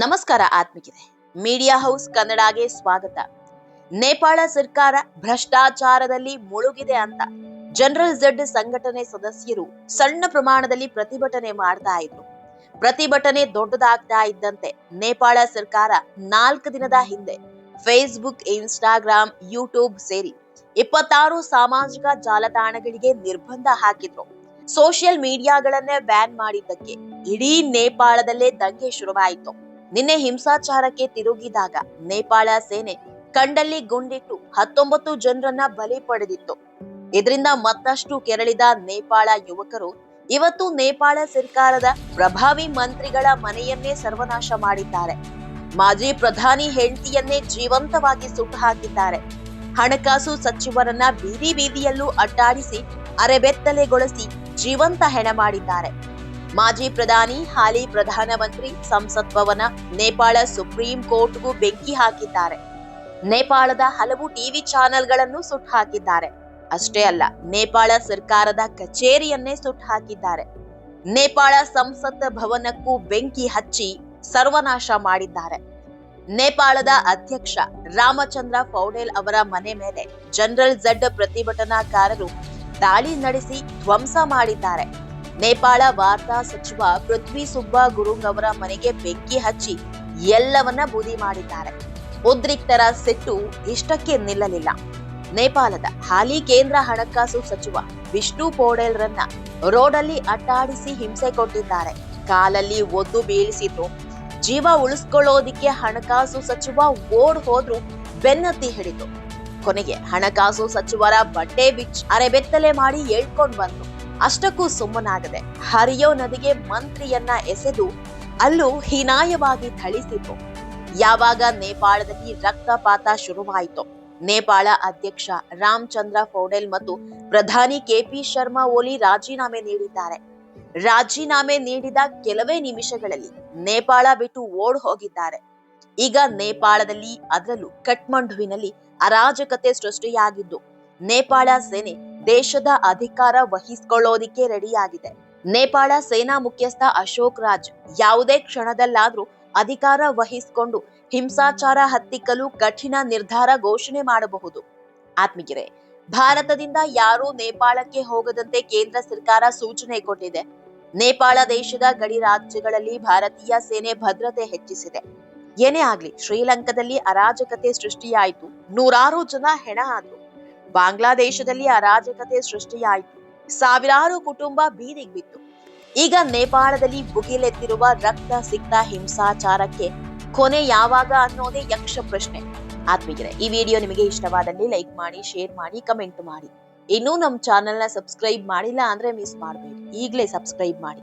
ನಮಸ್ಕಾರ ಆತ್ಮಿಕಿದೆ media house ಕನ್ನಡಗೆ ಸ್ವಾಗತ. ನೇಪಾಳ ಸರ್ಕಾರ ಭ್ರಷ್ಟಾಚಾರದಲ್ಲಿ ಮುಳುಗಿದೆ ಅಂತ ಜನರಲ್ ಝಡ್ ಸಂಘಟನೆ ಸದಸ್ಯರು ಸಣ್ಣ ಪ್ರಮಾಣದಲ್ಲಿ ಪ್ರತಿಭಟನೆ ಮಾಡ್ತಾ ಇದ್ರು. ಪ್ರತಿಭಟನೆ ದೊಡ್ಡದಾಗ್ತಾ ಇದ್ದಂತೆ ನೇಪಾಳ ಸರ್ಕಾರ ನಾಲ್ಕು ದಿನದ ಹಿಂದೆ ಫೇಸ್ಬುಕ್ ಇನ್ಸ್ಟಾಗ್ರಾಮ್ ಯೂಟ್ಯೂಬ್ ಸೇರಿ ಇಪ್ಪತ್ತಾರು ಸಾಮಾಜಿಕ ಜಾಲತಾಣಗಳಿಗೆ ನಿರ್ಬಂಧ ಹಾಕಿದ್ರು. ಸೋಷಿಯಲ್ ಮೀಡಿಯಾಗಳನ್ನೇ ಬ್ಯಾನ್ ಮಾಡಿದ್ದಕ್ಕೆ ಇಡೀ ನೇಪಾಳದಲ್ಲೇ ದಂಗೆ ಶುರುವಾಯಿತು. ನಿನ್ನೆ ಹಿಂಸಾಚಾರಕ್ಕೆ ತಿರುಗಿದಾಗ ನೇಪಾಳ ಸೇನೆ ಕಂಡಲ್ಲಿ ಗುಂಡಿಟ್ಟು ಹತ್ತೊಂಬತ್ತು ಜನರನ್ನ ಬಲಿ ಪಡೆದಿತ್ತು. ಇದರಿಂದ ಮತ್ತಷ್ಟು ಕೆರಳಿದ ನೇಪಾಳ ಯುವಕರು ಇವತ್ತು ನೇಪಾಳ ಸರ್ಕಾರದ ಪ್ರಭಾವಿ ಮಂತ್ರಿಗಳ ಮನೆಯನ್ನೇ ಸರ್ವನಾಶ ಮಾಡಿದ್ದಾರೆ. ಮಾಜಿ ಪ್ರಧಾನಿ ಹೆಂಡತಿಯನ್ನೇ ಜೀವಂತವಾಗಿ ಸುಟ್ಟು ಹಾಕಿದ್ದಾರೆ. ಹಣಕಾಸು ಸಚಿವರನ್ನ ಬೀದಿ ಬೀದಿಯಲ್ಲೂ ಅಟ್ಟಾಡಿಸಿ ಅರೆಬೆತ್ತಲೆಗೊಳಿಸಿ ಜೀವಂತ ಹೆಣ ಮಾಡಿದ್ದಾರೆ. ಮಾಜಿ ಪ್ರಧಾನಿ, ಹಾಲಿ ಪ್ರಧಾನಮಂತ್ರಿ ಸಂಸತ್ ಭವನ, ನೇಪಾಳ ಸುಪ್ರೀಂ ಕೋರ್ಟ್ಗೂ ಬೆಂಕಿ ಹಾಕಿದ್ದಾರೆ. ನೇಪಾಳದ ಹಲವು ಟಿವಿ ಚಾನೆಲ್ಗಳನ್ನು ಸುಟ್ಟು ಹಾಕಿದ್ದಾರೆ. ಅಷ್ಟೇ ಅಲ್ಲ, ನೇಪಾಳ ಸರ್ಕಾರದ ಕಚೇರಿಯನ್ನೇ ಸುಟ್ಟು ಹಾಕಿದ್ದಾರೆ. ನೇಪಾಳ ಸಂಸತ್ ಭವನಕ್ಕೂ ಬೆಂಕಿ ಹಚ್ಚಿ ಸರ್ವನಾಶ ಮಾಡಿದ್ದಾರೆ. ನೇಪಾಳದ ಅಧ್ಯಕ್ಷ ರಾಮಚಂದ್ರ ಪೌಡೇಲ್ ಅವರ ಮನೆ ಮೇಲೆ ಜನರಲ್ ಝಡ್ ಪ್ರತಿಭಟನಾಕಾರರು ದಾಳಿ ನಡೆಸಿ ಧ್ವಂಸ ಮಾಡಿದ್ದಾರೆ. ನೇಪಾಳ ವಾರ್ತಾ ಸಚಿವ ಪೃಥ್ವಿ ಸುಬ್ಬ ಗುರುಂಗ್ ಅವರ ಮನೆಗೆ ಬೆಂಕಿ ಹಚ್ಚಿ ಎಲ್ಲವನ್ನ ಬೂದಿ ಮಾಡಿದ್ದಾರೆ. ಉದ್ರಿಕ್ತರ ಸೆಟ್ಟು ಇಷ್ಟಕ್ಕೆ ನಿಲ್ಲಲಿಲ್ಲ. ನೇಪಾಳದ ಹಾಲಿ ಕೇಂದ್ರ ಹಣಕಾಸು ಸಚಿವ ವಿಷ್ಣು ಪೋಡೆಲ್ರನ್ನ ರೋಡಲ್ಲಿ ಅಟ್ಟಾಡಿಸಿ ಹಿಂಸೆ ಕೊಟ್ಟಿದ್ದಾರೆ. ಕಾಲಲ್ಲಿ ಒದ್ದು ಬೀಳಿಸಿದ್ರು ಜೀವ ಉಳಿಸ್ಕೊಳ್ಳೋದಿಕ್ಕೆ ಹಣಕಾಸು ಸಚಿವ ಓಡ್ ಹೋದ್ರು ಬೆನ್ನತ್ತಿ ಹಿಡಿತು ಕೊನೆಗೆ ಹಣಕಾಸು ಸಚಿವರ ಬಟ್ಟೆ ಬಿಚ್ಚ ಅರೆಬೆತ್ತಲೆ ಮಾಡಿ ಹೇಳ್ಕೊಂಡ್ ಬಂದ್ರು. ಅಷ್ಟಕ್ಕೂ ಸುಮ್ಮನಾಗದೆ ಹರಿಯೋ ನದಿಗೆ ಮಂತ್ರಿಯನ್ನ ಎಸೆದು ಅಲ್ಲೂ ಹೀನಾಯವಾಗಿ ಥಳಿಸಿತು. ಯಾವಾಗ ನೇಪಾಳದಲ್ಲಿ ರಕ್ತಪಾತ ಶುರುವಾಯಿತು. ನೇಪಾಳ ಅಧ್ಯಕ್ಷ ರಾಮಚಂದ್ರ ಫೌಡೆಲ್ ಮತ್ತು ಪ್ರಧಾನಿ ಕೆಪಿ ಶರ್ಮಾ ಓಲಿ ರಾಜೀನಾಮೆ ನೀಡಿದ್ದಾರೆ. ರಾಜೀನಾಮೆ ನೀಡಿದ ಕೆಲವೇ ನಿಮಿಷಗಳಲ್ಲಿ ನೇಪಾಳ ಬಿಟ್ಟು ಓಡ್ ಹೋಗಿದ್ದಾರೆ. ಈಗ ನೇಪಾಳದಲ್ಲಿ ಅದರಲ್ಲೂ ಕಠ್ಮಂಡುವಿನಲ್ಲಿ ಅರಾಜಕತೆ ಸೃಷ್ಟಿಯಾಗಿದ್ದು. ನೇಪಾಳ ಸೇನೆ ದೇಶದ ಅಧಿಕಾರ ವಹಿಸಿಕೊಳ್ಳೋದಿಕ್ಕೆ ರೆಡಿಯಾಗಿದೆ. ನೇಪಾಳ ಸೇನಾ ಮುಖ್ಯಸ್ಥ ಅಶೋಕ್ ರಾಜ್ ಯಾವುದೇ ಕ್ಷಣದಲ್ಲಾದ್ರೂ ಅಧಿಕಾರ ವಹಿಸಿಕೊಂಡು ಹಿಂಸಾಚಾರ ಹತ್ತಿಕ್ಕಲು ಕಠಿಣ ನಿರ್ಧಾರ ಘೋಷಣೆ ಮಾಡಬಹುದು. ಆತ್ಮಗಿರೆ ಭಾರತದಿಂದ ಯಾರೂ ನೇಪಾಳಕ್ಕೆ ಹೋಗದಂತೆ ಕೇಂದ್ರ ಸರ್ಕಾರ ಸೂಚನೆ ಕೊಟ್ಟಿದೆ. ನೇಪಾಳ ದೇಶದ ಗಡಿ ರಾಜ್ಯಗಳಲ್ಲಿ ಭಾರತೀಯ ಸೇನೆ ಭದ್ರತೆ ಹೆಚ್ಚಿಸಿದೆ. ಏನೇ ಆಗ್ಲಿ, ಶ್ರೀಲಂಕಾದಲ್ಲಿ ಅರಾಜಕತೆ ಸೃಷ್ಟಿಯಾಯಿತು. ನೂರಾರು ಜನ ಹೆಣ ಆದ್ರು. ಬಾಂಗ್ಲಾದೇಶದಲ್ಲಿ ಅರಾಜಕತೆ ಸೃಷ್ಟಿಯಾಯಿತು. ಸಾವಿರಾರು ಕುಟುಂಬ ಬೀದಿಗೆ ಬಿತ್ತು ಈಗ ನೇಪಾಳದಲ್ಲಿ ಭುಗಿಲೆತ್ತಿರುವ ರಕ್ತ ಸಿಕ್ತ ಹಿಂಸಾಚಾರಕ್ಕೆ ಕೊನೆ ಯಾವಾಗ ಅನ್ನೋದೇ ಯಕ್ಷ ಪ್ರಶ್ನೆ. ಆತ್ಮೀಯರೇ, ಈ ವಿಡಿಯೋ ನಿಮಗೆ ಇಷ್ಟವಾದಲ್ಲಿ ಲೈಕ್ ಮಾಡಿ, ಶೇರ್ ಮಾಡಿ, ಕಮೆಂಟ್ ಮಾಡಿ. ಇನ್ನೂ ನಮ್ಮ ಚಾನೆಲ್ನ ಸಬ್ಸ್ಕ್ರೈಬ್ ಮಾಡಿಲ್ಲ ಅಂದ್ರೆ ಮಿಸ್ ಮಾಡಬೇಡಿ. ಈಗಲೇ ಸಬ್ಸ್ಕ್ರೈಬ್ ಮಾಡಿ.